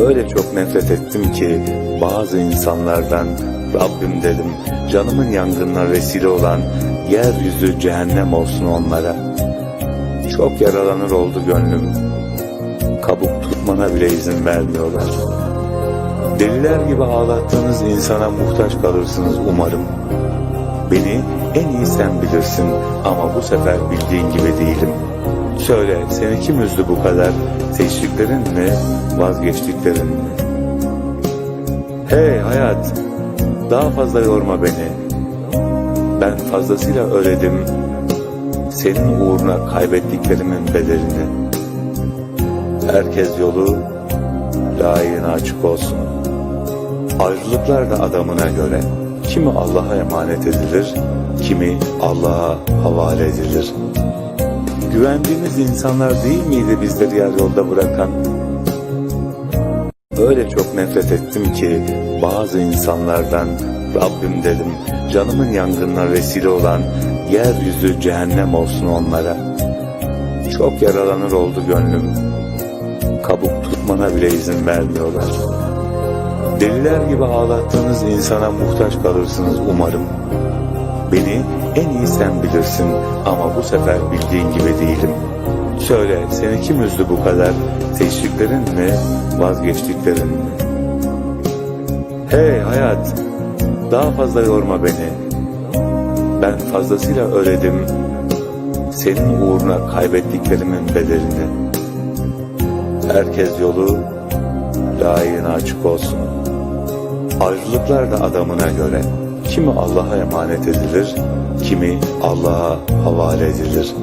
Öyle çok nefret ettim ki bazı insanlardan Rabbim dedim canımın yangınına vesile olan yeryüzü cehennem olsun onlara. Çok yaralanır oldu gönlüm. Kabuk tutmana bile izin vermiyorlar. Deliler gibi ağlattığınız insana muhtaç kalırsınız umarım. Beni en iyi sen bilirsin ama bu sefer bildiğin gibi değilim. Söyle seni kim üzdü bu kadar? Seçtiklerin mi, vazgeçtiklerin mi? Hey hayat, daha fazla yorma beni. Ben fazlasıyla öledim. Senin uğruna kaybettiklerimin bedelini. Herkes yolu layığına açık olsun. Ayrılıklar da adamına göre. Kimi Allah'a emanet edilir, kimi Allah'a havale edilir. Güvendiğimiz insanlar değil miydi bizleri yer yolda bırakan? Öyle çok nefret ettim ki bazı insanlardan Rabbim dedim canımın yangınına vesile olan yeryüzü cehennem olsun onlara. Çok yaralanır oldu gönlüm. Kabuk tutmana bile izin vermiyorlar. Deliler gibi ağlattığınız insana muhtaç kalırsınız umarım. Beni en iyi sen bilirsin ama bu sefer bildiğin gibi değilim. Söyle seni kim üzdü bu kadar? Seçtiklerin mi, vazgeçtiklerin mi? Hey hayat, daha fazla yorma beni. Ben fazlasıyla öledim. Senin uğruna kaybettiklerimin bedelini. Herkes yolu layığına açık olsun. Ayrılıklar da adamına göre. Kimi Allah'a emanet edilir, kimi Allah'a havale edilir.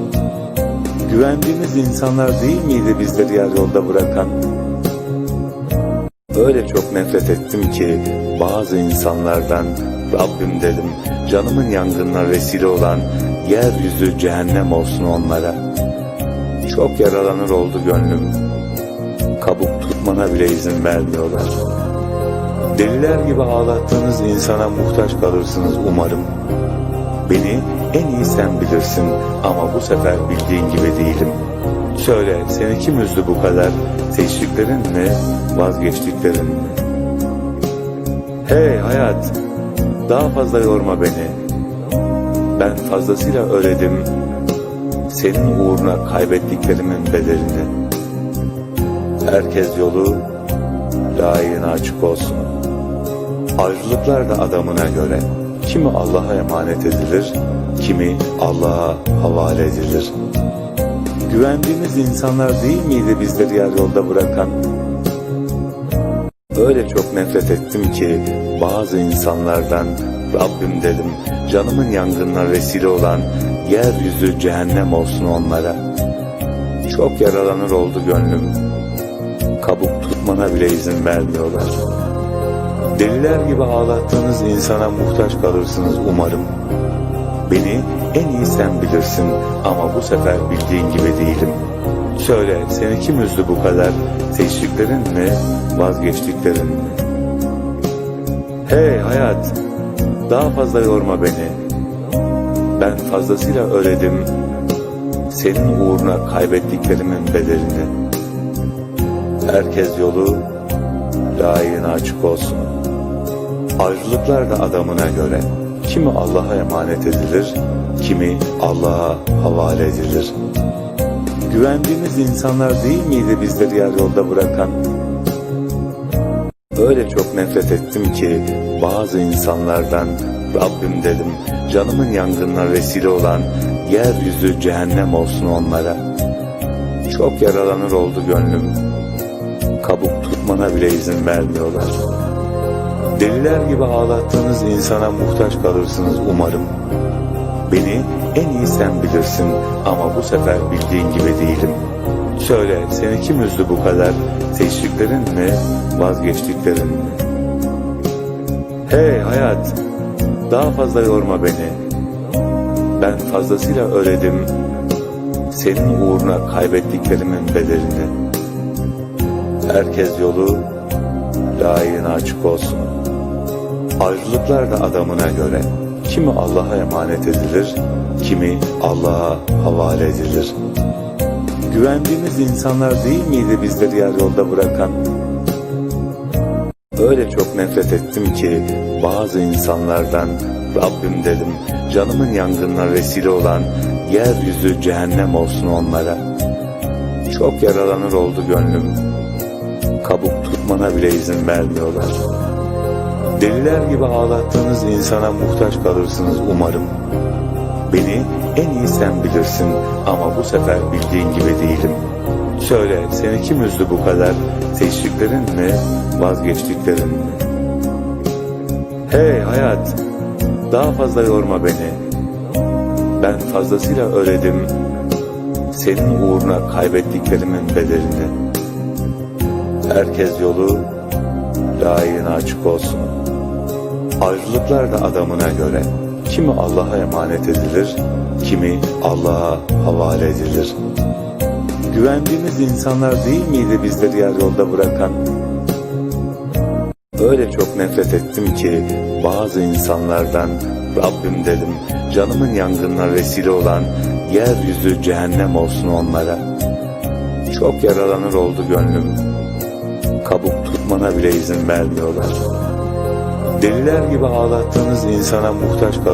Güvendiğimiz insanlar değil miydi bizleri yer yolda bırakan? Öyle çok nefret ettim ki bazı insanlardan Rabbim dedim canımın yangınına vesile olan yeryüzü cehennem olsun onlara. Çok yaralanır oldu gönlüm. Kabuk tutmana bile izin vermiyorlar. Deliler gibi ağlattığınız insana muhtaç kalırsınız umarım. Beni en iyi sen bilirsin ama bu sefer bildiğin gibi değilim. Söyle seni kim üzdü bu kadar? Seçtiklerin mi, vazgeçtiklerin mi? Hey hayat, daha fazla yorma beni. Ben fazlasıyla öledim. Senin uğruna kaybettiklerimin bedelini. Herkes yolu layığına açık olsun. Ayrılıklar da adamına göre. Kimi Allah'a emanet edilir, kimi Allah'a havale edilir. Güvendiğimiz insanlar değil miydi bizleri yer yolda bırakan? Öyle çok nefret ettim ki bazı insanlardan Rabbim dedim canımın yangınına vesile olan yeryüzü cehennem olsun onlara. Çok yaralanır oldu gönlüm. Kabuk tutmana bile izin vermiyorlar. Deliler gibi ağlattığınız insana muhtaç kalırsınız umarım. Beni en iyi sen bilirsin ama bu sefer bildiğin gibi değilim. Söyle seni kim üzdü bu kadar? Seçtiklerin mi, vazgeçtiklerin mi? Hey hayat, daha fazla yorma beni. Ben fazlasıyla öledim. Senin uğruna kaybettiklerimin bedelini. Herkes yolu layığına açık olsun. Ayrılıklar da adamına göre. Kimi Allah'a emanet edilir, kimi Allah'a havale edilir. Güvendiğimiz insanlar değil miydi bizleri yer yolda bırakan? Öyle çok nefret ettim ki bazı insanlardan Rabbim dedim canımın yangınına vesile olan yeryüzü cehennem olsun onlara. Çok yaralanır oldu gönlüm. Kabuk tutmana bile izin vermiyorlar. Deliler gibi ağlattığınız insana muhtaç kalırsınız umarım. Beni en iyi sen bilirsin ama bu sefer bildiğin gibi değilim. Söyle seni kim üzdü bu kadar? Seçtiklerin mi, vazgeçtiklerin mi? Hey hayat, daha fazla yorma beni. Ben fazlasıyla öledim. Senin uğruna kaybettiklerimin bedelini. Herkes yolu layığına açık olsun. Ayrılıklar da adamına göre. Kimi Allah'a emanet edilir, kimi Allah'a havale edilir. Güvendiğimiz insanlar değil miydi bizleri yer yolda bırakan? Öyle çok nefret ettim ki bazı insanlardan Rabbim dedim canımın yangınına vesile olan yeryüzü cehennem olsun onlara. Çok yaralanır oldu gönlüm. Kabuk tutmana bile izin vermiyorlar. Deliler gibi ağlattığınız insana muhtaç kalırsınız umarım. Beni en iyi sen bilirsin ama bu sefer bildiğin gibi değilim. Söyle seni kim üzdü bu kadar? Seçtiklerin mi, vazgeçtiklerin mi? Hey hayat, daha fazla yorma beni. Ben fazlasıyla öğredim senin uğruna kaybettiklerimin bedelini. Herkes yolu layığına açık olsun. Ayrılıklar da adamına göre. Kimi Allah'a emanet edilir, kimi Allah'a havale edilir. Güvendiğimiz insanlar değil miydi bizleri yarı yolda bırakan? Öyle çok nefret ettim ki bazı insanlardan Rabbim dedim canımın yangınına vesile olan yeryüzü cehennem olsun onlara. Çok yaralanır oldu gönlüm. Kabuk tutmana bile izin vermiyorlar. Deliler gibi ağlattığınız insana muhtaç kal